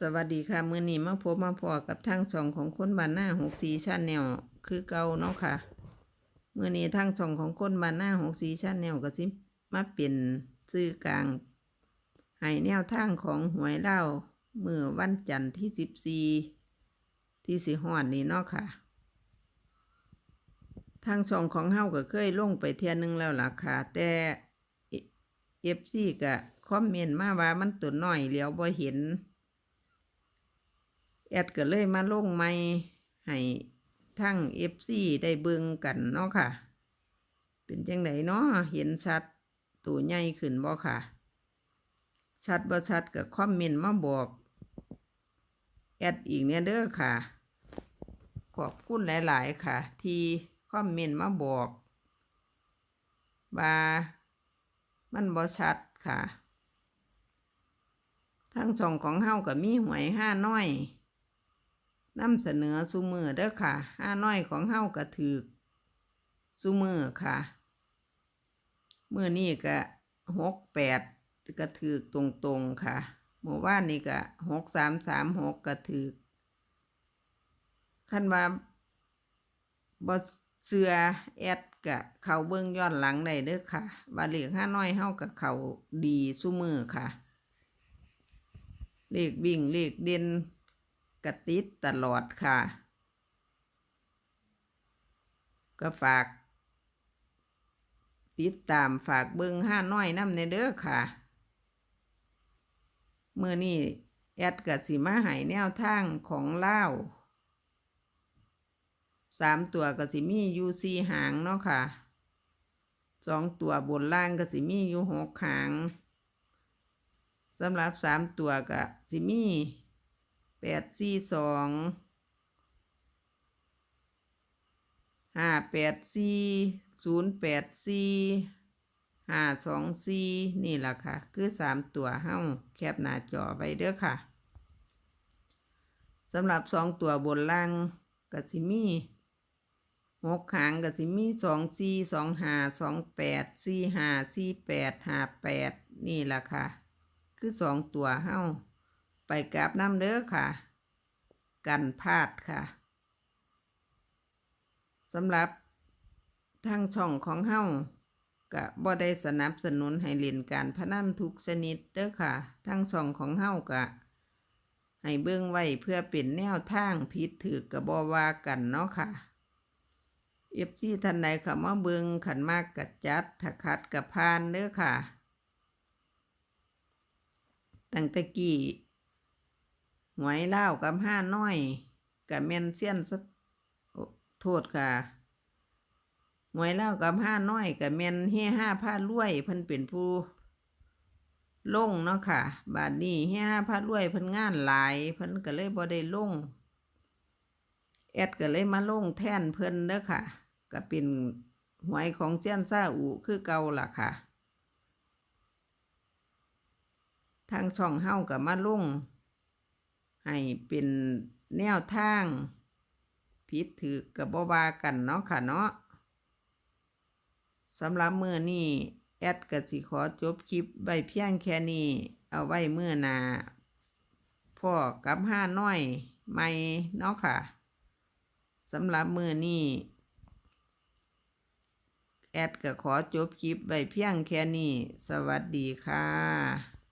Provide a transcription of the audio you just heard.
สวัสดีค่ะมื้อนี้มาพบมาพอกับทางช่องของคนบ้านหน้าหกสีชาแนลคือเก่าเนาะค่ะมื้อนี้ทางช่องของคนบ้านหน้าหกสีชาแนลก็สิมาเป็นซื้อกลางให้แนวทางของหวยเล่าวมื้อวันจันทร์ที่สิบสี่ที่สิฮอดนี้เนาะค่ะทางช่องของเฮาก็เคยลงไปเที่ยหนึงแล้วล่ะค่ะแต่เอฟซีก็คอมเมนต์มาว่ามันตัวน้อยเลียวบ่เห็น แอดก็เลยมาลงไม่ให้ทั้งเอฟซีได้เบิ่งกันเนาะค่ะ เป็นจังไดเนาะเห็นชัดตัวใหญ่ขึ้นบ่ค่ะ ชัดบ่ชัดก็คอมเมนต์มาบอก แอดอีกเนี่ยเด้อค่ะ ขอบคุณหลาย ๆ ค่ะ ที่คอมเมนต์มาบอกว่ามันบ่ชัดค่ะทั้งช่องของเฮาก็มีหวยห้าน้อย นำเสนอสุมือเด้อค่ะห้าน้อยของเฮาก็ถือสุมือค่ะเมื่อนี้ก็หกแปดก็ถือตรงๆค่ะเมื่อวานนี้ก็หกสามสามหกก็ถือคันว่าบ่เสือแอดกะเขาเบิ่งย้อนหลังได้เด้อค่ะ บาเหลขห้าน้อยเฮากับเขาดีสุมือค่ะเลขวิ่งเลขเด่น กระติดตลอดค่ะ ก็ฝาก ติดตามฝากเบิงห้าน้อยน้ำในเด้อค่ะเมื่อนี้แอดกับสิมาหายแนวทางของเล่าสามตัวก็สิมีอยู่สี่หางเนาะค่ะสองตัวบนล่างก็สิมีอยู่หกหางสำหรับสามตัวก็สิมี แปดสี่สองห้าแปดสี่ศูนย์แปดสี่ห้าสองสี่นี่แหละค่ะ คือสามตัวเฮ้าแคบหน้าจอไว้เด้อค่ะสำหรับสองตัวบนล่างก็สิมีหกหางก็สิมีสองสี่สองห้าสองแปดสี่ห้าสี่แปดห้าแปดนี่แหละค่ะ คือสองตัวเฮ้า ไปกราบน้ำเด้อค่ะ กันพลาดค่ะสำหรับทางช่องของเฮ้าก็บ่ได้สนับสนุนให้เล่นการพนันทุกชนิดเด้อค่ะ ทางช่องของเฮ้าก็ให้เบิ่งไว้เพื่อเป็นแนวทางผิดถือกับ่ว่ากันเนาะค่ะเอฟซีท่านใดเข้ามาเบิ่งขันมากกัดจัดถ้าขัดกับพานเด้อค่ะ ตั้งแต่กี้ หวยเล่ากับห้าน้อยกับเมนเซียนโอ้โทษค่ะหวยเล่ากับห้าน้อยกับเมนเฮห้าผ้ารวยเพิ่นเป็นผู้ลงเนาะค่ะ บาดนี้เฮห้าผ้ารวยเพิ่นงานหลายเพิ่นก็เลยบ่ได้ลงแอดก็เลยมาลงแท่นเพิ่นเด้อค่ะ ก็เป็นหวยของเซียนซาอูคือเก่าล่ะค่ะ ทางช่องเฮากับมาลง ให้เป็นแนวทางผิดถือกับบวากันเนาะค่ะเนาะสำหรับมือนี้แอดกสิขอจบคลิปไว้เพียงแค่นี้เอาไว้เมื่อนาพ่อกับห้าน้อยไม่เนาะค่ะสำหรับมือนี้แอดก็ขอจบคลิปไว้เพียงแค่นี้ สวัสดีค่ะ